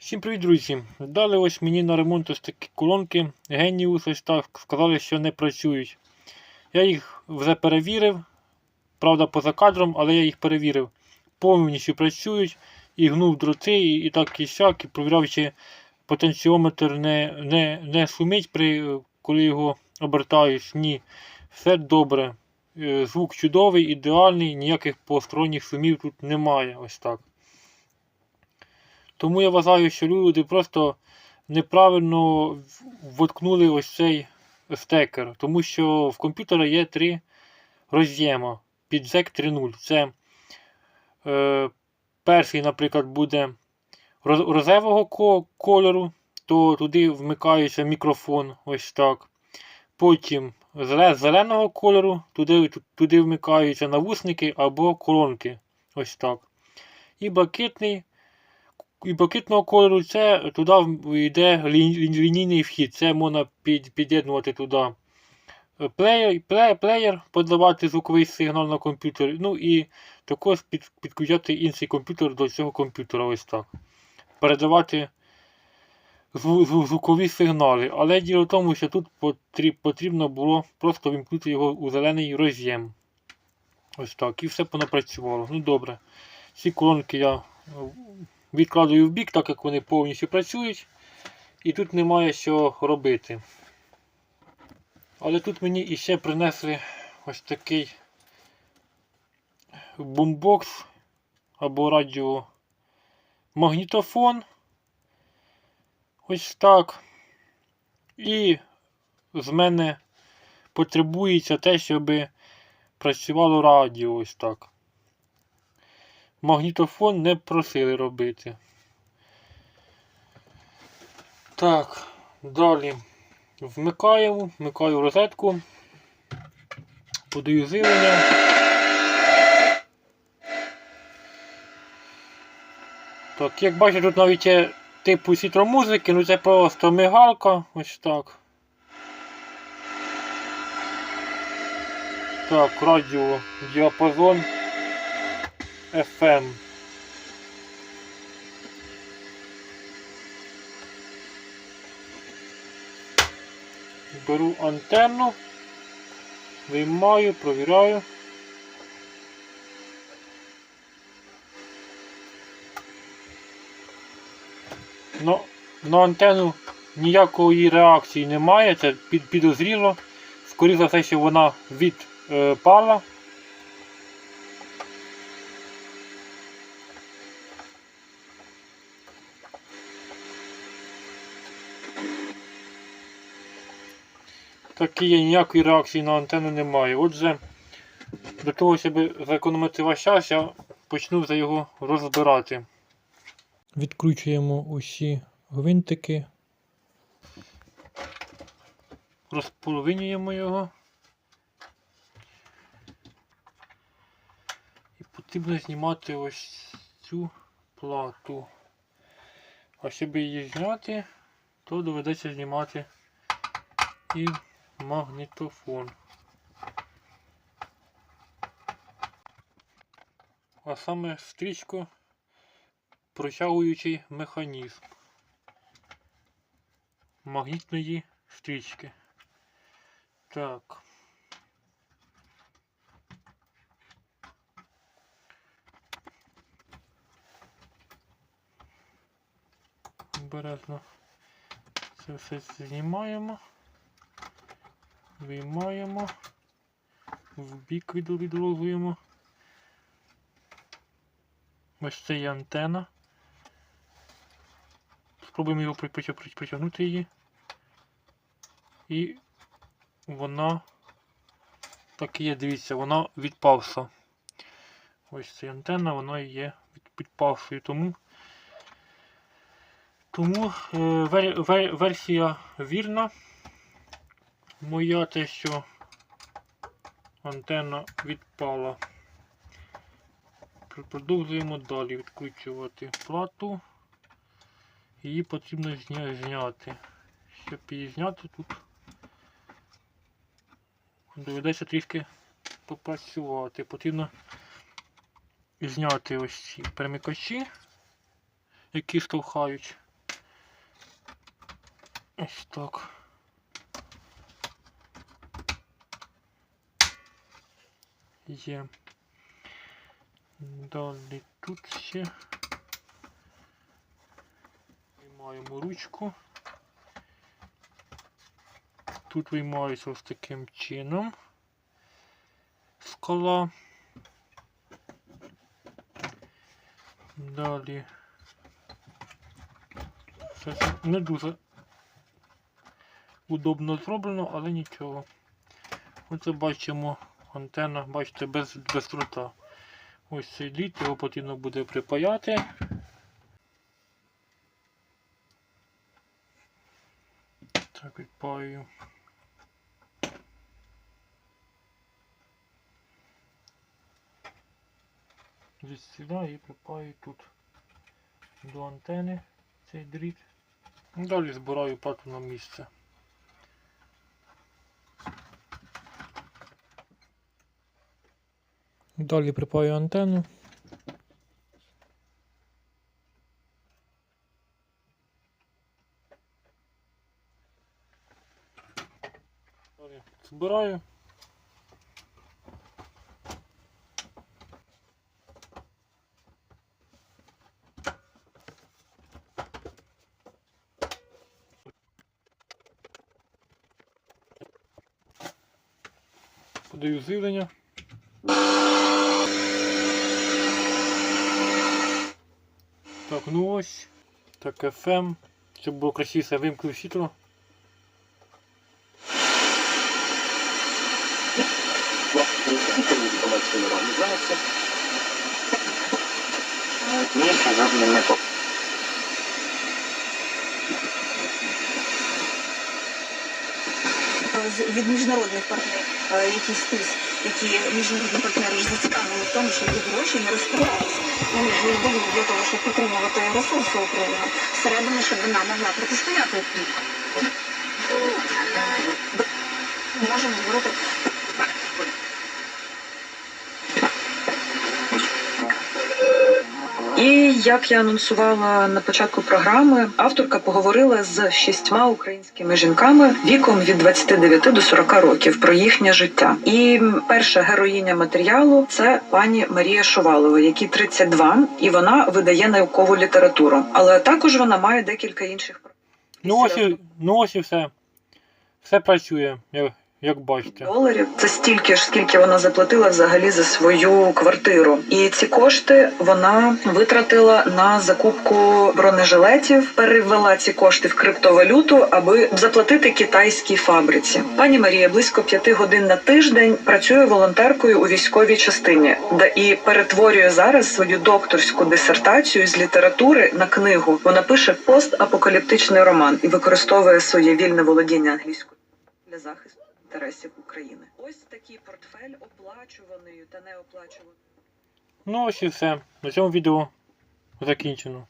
Всім привіт, друзі! Дали ось мені на ремонт ось такі колонки Genius, ось так сказали, що не працюють. Я їх вже перевірив, правда, поза кадром, але я їх перевірив. Повністю працюють, і гнув дроти, і, і так і сяк, і провіряв, чи потенціометр не, не, не шумить, при, коли його обертаєш. Ні, все добре. Е, Звук чудовий, ідеальний, ніяких посторонніх шумів тут немає. Ось так. Тому я вважаю, що люди просто неправильно воткнули ось цей стекер, тому що в комп'ютера є три роз'єма під ZEC 3.0. Це е, перший, наприклад, буде розевого кольору, то туди вмикається мікрофон, ось так. Потім зеле- зеленого кольору, туди, туди вмикаються навушники або колонки. Ось так. І блакитний і блакитного кольору це туди йде лі- лі- лінійний вхід. Це можна під, під'єднувати туди плеєр, плеєр, плеєр, подавати звуковий сигнал на комп'ютер. Ну і також під, підключати інший комп'ютер до цього комп'ютера. Ось так. Передавати зву- звукові сигнали. Але діло в тому, що тут потрібно було просто вімкнути його у зелений роз'єм. Ось так. І все понапрацювало. Ну добре. Ці колонки я відкладаю в бік, так як вони повністю працюють. І тут немає що робити. Але тут мені іще принесли ось такий бумбокс або радіомагнітофон. Ось так. І з мене потребується те, щоб працювало радіо ось так. Магнітофон не просили робити. Так, далі вмикаємо, вмикаю розетку, подаю живлення. Так, як бачите, тут навіть є типу світромузики, ну це просто мигалка, ось так. Так, радіо, діапазон FM. Беру антенну, виймаю, провіряю. Ну, на антенну ніякої реакції немає, це підозріло. Скоріше за все, що вона відпала. Такі ніякої реакції на антенну немає. Отже, для того, щоб зекономити ваш час, я почну за його розбирати. Відкручуємо усі гвинтики. Розполовинюємо його. І потрібно знімати ось цю плату. А щоб її зняти, то доведеться знімати і магнітофон. А саме стрічко протягуючий механізм магнітної стрічки. Так. Обережно це все знімаємо. Виймаємо, в бік від- Ось це є антена. Спробуємо його при- при- при- притягнути її. І вона так і є, дивіться, вона відпавша. Ось ця антенна, вона є від- відпавшою. Тому тому е, вер, вер, версія вірна. Моя те, що антенна відпала. Продовжуємо далі відкручувати плату. Її потрібно зняти. Щоб її зняти тут доведеться трішки попрацювати. Потрібно зняти ось ці перемикачі, які штовхають Ось так. Є. Далі тут ще. Виймаємо ручку. Тут виймається ось таким чином. Скала. Далі. Це ж не дуже удобно зроблено, але нічого. Оце бачимо антенна, бачите, без, без трута. Ось цей літ, його потрібно буде припаяти. Так, відпаю. Відсюди і припаю тут до антени цей дріт. Далі збираю плату на місце. Далі припаю антенну. Збираю. Подаю з'явлення. Так, ну ось. Так, FM. Щоб було красивіше, вимкнув світло. Ні, не по. з- від міжнародних партнерів е, якийсь спис, які міжнародні партнери ж зацікавлені в тому, щоб їх гроші не розкривалися. Вони дають для того, щоб підтримувати ресурси України всередині, щоб вона могла протистояти. Можемо говорити як я анонсувала на початку програми, авторка поговорила з шістьма українськими жінками віком від 29 до 40 років про їхнє життя. І перша героїня матеріалу це пані Марія Шувалова, якій 32, і вона видає наукову літературу. Але також вона має декілька інших Ну ось і, ну ось і все. Все працює, як бачите. доларів. Це стільки ж, скільки вона заплатила взагалі за свою квартиру. І ці кошти вона витратила на закупку бронежилетів, перевела ці кошти в криптовалюту, аби заплатити китайській фабриці. Пані Марія близько п'яти годин на тиждень працює волонтеркою у військовій частині, де і перетворює зараз свою докторську дисертацію з літератури на книгу. Вона пише постапокаліптичний роман і використовує своє вільне володіння англійською для захисту інтересів України. Ось такий портфель оплачуваний та неоплачуваний. Ну ось і все. На цьому відео закінчено.